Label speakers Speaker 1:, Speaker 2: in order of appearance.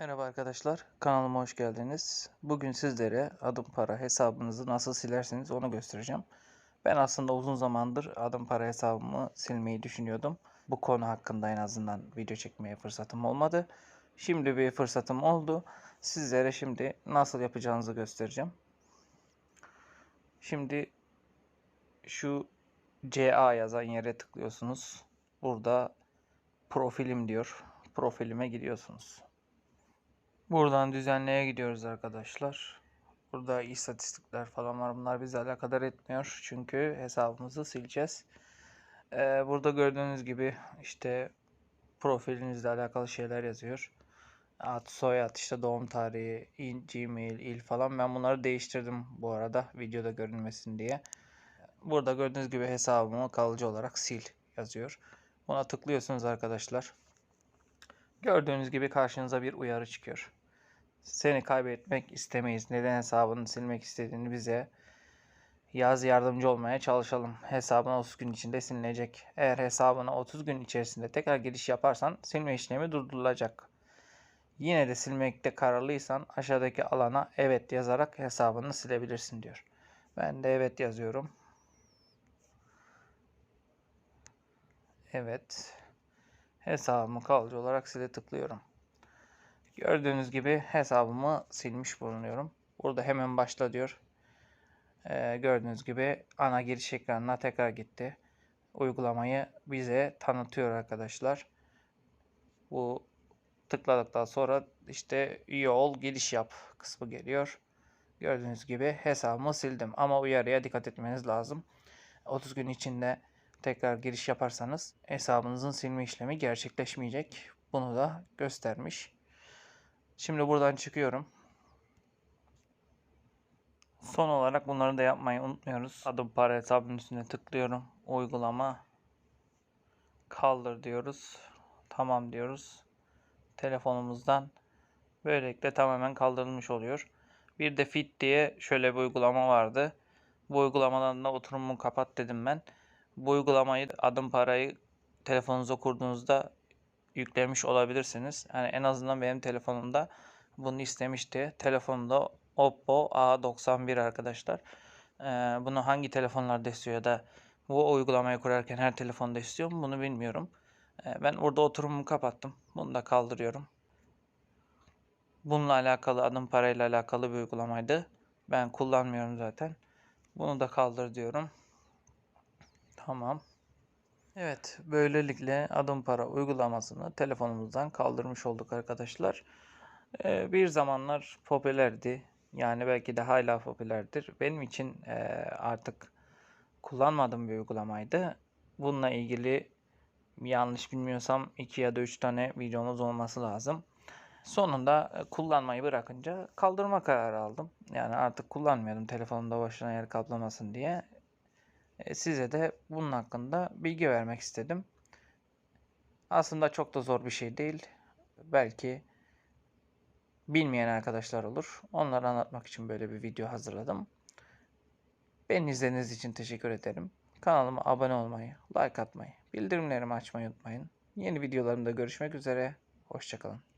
Speaker 1: Merhaba arkadaşlar, kanalıma hoş geldiniz. Bugün sizlere adım para hesabınızı nasıl silersiniz onu göstereceğim. Ben aslında uzun zamandır adım para hesabımı silmeyi düşünüyordum. Bu konu hakkında en azından video çekmeye fırsatım olmadı. Şimdi bir fırsatım oldu. Sizlere şimdi nasıl yapacağınızı göstereceğim. Şimdi şu CA yazan yere tıklıyorsunuz. Burada profilim diyor. Profilime giriyorsunuz. Buradan düzenleye gidiyoruz arkadaşlar. Burada istatistikler falan var. Bunlar bizi alakadar etmiyor. Çünkü hesabımızı sileceğiz. Ee, burada gördüğünüz gibi işte profilinizle alakalı şeyler yazıyor. Ad, soyad, işte doğum tarihi, il, gmail, il falan. Ben bunları değiştirdim bu arada videoda görünmesin diye. Burada gördüğünüz gibi hesabımı kalıcı olarak sil yazıyor. Buna tıklıyorsunuz arkadaşlar. Gördüğünüz gibi karşınıza bir uyarı çıkıyor. Seni kaybetmek istemeyiz. Neden hesabını silmek istediğini bize yaz yardımcı olmaya çalışalım. Hesabın 30 gün içinde silinecek. Eğer hesabına 30 gün içerisinde tekrar giriş yaparsan silme işlemi durdurulacak. Yine de silmekte kararlıysan aşağıdaki alana evet yazarak hesabını silebilirsin diyor. Ben de evet yazıyorum. Evet. Hesabımı kalıcı olarak sile tıklıyorum. Gördüğünüz gibi hesabımı silmiş bulunuyorum. Burada hemen başla diyor. Ee, gördüğünüz gibi ana giriş ekranına tekrar gitti. Uygulamayı bize tanıtıyor arkadaşlar. Bu tıkladıktan sonra işte üye ol giriş yap kısmı geliyor. Gördüğünüz gibi hesabımı sildim ama uyarıya dikkat etmeniz lazım. 30 gün içinde tekrar giriş yaparsanız hesabınızın silme işlemi gerçekleşmeyecek. Bunu da göstermiş. Şimdi buradan çıkıyorum. Son olarak bunları da yapmayı unutmuyoruz. Adım para hesabının üstüne tıklıyorum. Uygulama kaldır diyoruz. Tamam diyoruz. Telefonumuzdan böylelikle tamamen kaldırılmış oluyor. Bir de Fit diye şöyle bir uygulama vardı. Bu uygulamadan da oturumu kapat dedim ben. Bu uygulamayı adım parayı telefonunuza kurduğunuzda yüklemiş olabilirsiniz. Yani en azından benim telefonumda bunu istemişti. Telefonumda Oppo A91 arkadaşlar. Ee, bunu hangi telefonlarda istiyor ya da bu uygulamayı kurarken her telefonda istiyor mu bunu bilmiyorum. Ee, ben burada oturumumu kapattım. Bunu da kaldırıyorum. Bununla alakalı adım parayla alakalı bir uygulamaydı. Ben kullanmıyorum zaten. Bunu da kaldır diyorum. Tamam. Evet, böylelikle adım para uygulamasını telefonumuzdan kaldırmış olduk arkadaşlar. Ee, bir zamanlar popülerdi. Yani belki de hala popülerdir. Benim için e, artık kullanmadığım bir uygulamaydı. Bununla ilgili yanlış bilmiyorsam 2 ya da 3 tane videomuz olması lazım. Sonunda e, kullanmayı bırakınca kaldırma kararı aldım. Yani artık kullanmıyordum telefonumda başına yer kaplamasın diye. E, size de bunun hakkında bilgi vermek istedim. Aslında çok da zor bir şey değil. Belki bilmeyen arkadaşlar olur. Onları anlatmak için böyle bir video hazırladım. Beni izlediğiniz için teşekkür ederim. Kanalıma abone olmayı, like atmayı, bildirimlerimi açmayı unutmayın. Yeni videolarımda görüşmek üzere. Hoşçakalın.